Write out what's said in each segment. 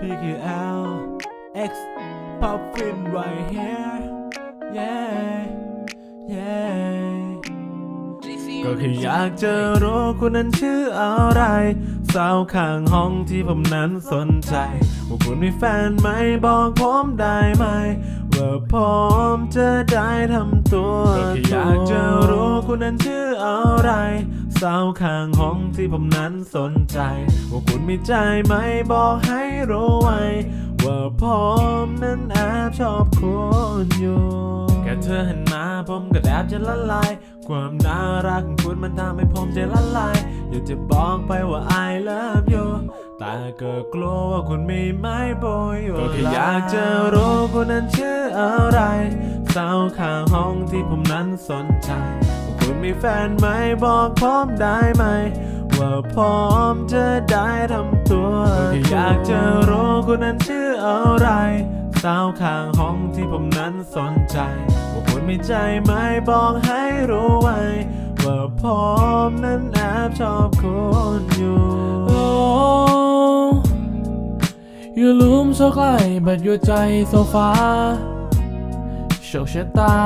PQL X Pop Film right here yeah yeah ก็แค่อยากจะรู้คนนั้นชื่ออะไร สาวข้างห้องที่ผมนั้นสนใจ ว่าคุณมีแฟนไหมบอกผมได้ไหม ว่าผมจะได้ทำตัวก็แค่อยากจะรู้คุณนั้นชื่ออะไร สาวข้างห้องที่ผมนั้นสนใจ ว่าคุณมีใจไหมบอกให้รู้ไว้ ว่าผมนั้นแอบชอบคุณอยู่แค่เธอหันมาผมก็แอบจะละลาย ความน่ารักของคุณมันทำให้ผมใจละลาย อยากจะบอกไปว่า I love you แต่ก็กลัวว่าคุณมีไม้โบยอยู่ก็แค่อยากจะรู้คุณนั้นชื่ออะไรสาวข้างห้องที่ผมนั้นสนใจ คุณมีแฟนไหมบอกผมได้ไหม ว่าผมจะได้ทำตัวก็แค่อยากจะรู้คุณนั้นชื่ออะไร สาวข้างห้องที่ผมนั้นสนใจ ว่าคุณมีใจไหมบอกให้รู้ไว้ ว่าผมนั้นแอบชอบคุณอยู่โอ้อยู่ลุมโซใกล้บัดอยู่ใจโซฟาโชคชะตา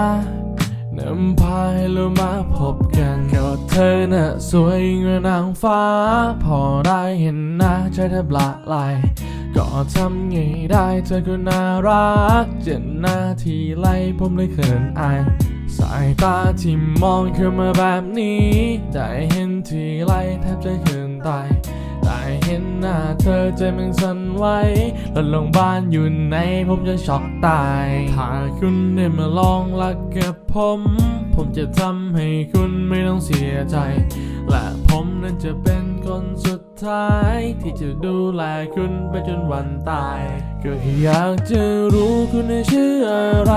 นำพาให้เรามาพบกันแค่ว่าเธอน่ะสวยงกว่านางฟ้า พอได้เห็นหน้าใจแทบละลายก็ทำไงได้เธอก็น่ารัก เจนหน้าทีไรผมเลยเขินอาย สายตาที่มองเข้ามาแบบนี้ ได้เห็นทีไรแทบจะเขินตาย ได้เห็นหน้าเธอใจมันสั่นไหวแล้วลงบ้านอยู่ไหนผมจะช็อกตาย ถ้าคุณได้มาลองรักกับผม ผมจะทำให้คุณไม่ต้องเสียใจ และผมนั้นจะเป็นคนสุดท้าย ที่จะดูแลคุณไปจนวันตาย ก็อยากจะรู้คุณชื่ออะไร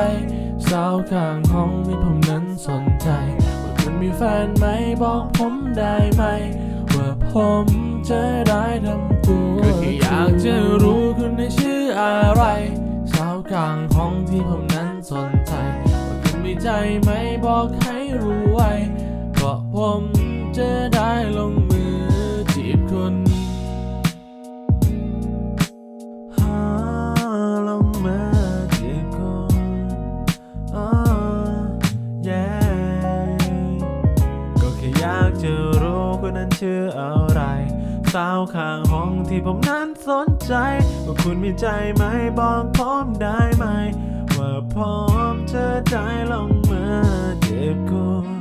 สาวข้างห้องที่ผมนั้นสนใจ ว่าคุณมีแฟนไหมบอกผมได้ไหม ผมจะได้ทำตัวก็แค่อยากจะรู้คุณในชื่ออะไร สาวกลางห้องที่ผมนั้นสนใจ ว่าคุณมีใจไหมบอกให้รู้ไว้ก็ผมจะได้ลง คนนั้นชื่ออะไร สาวข้างห้องที่ผมนั้นสนใจ ว่าคุณมีใจไหมบอกผมได้ไหม ว่าพร้อมจะได้ลงมาเจ็บคุณ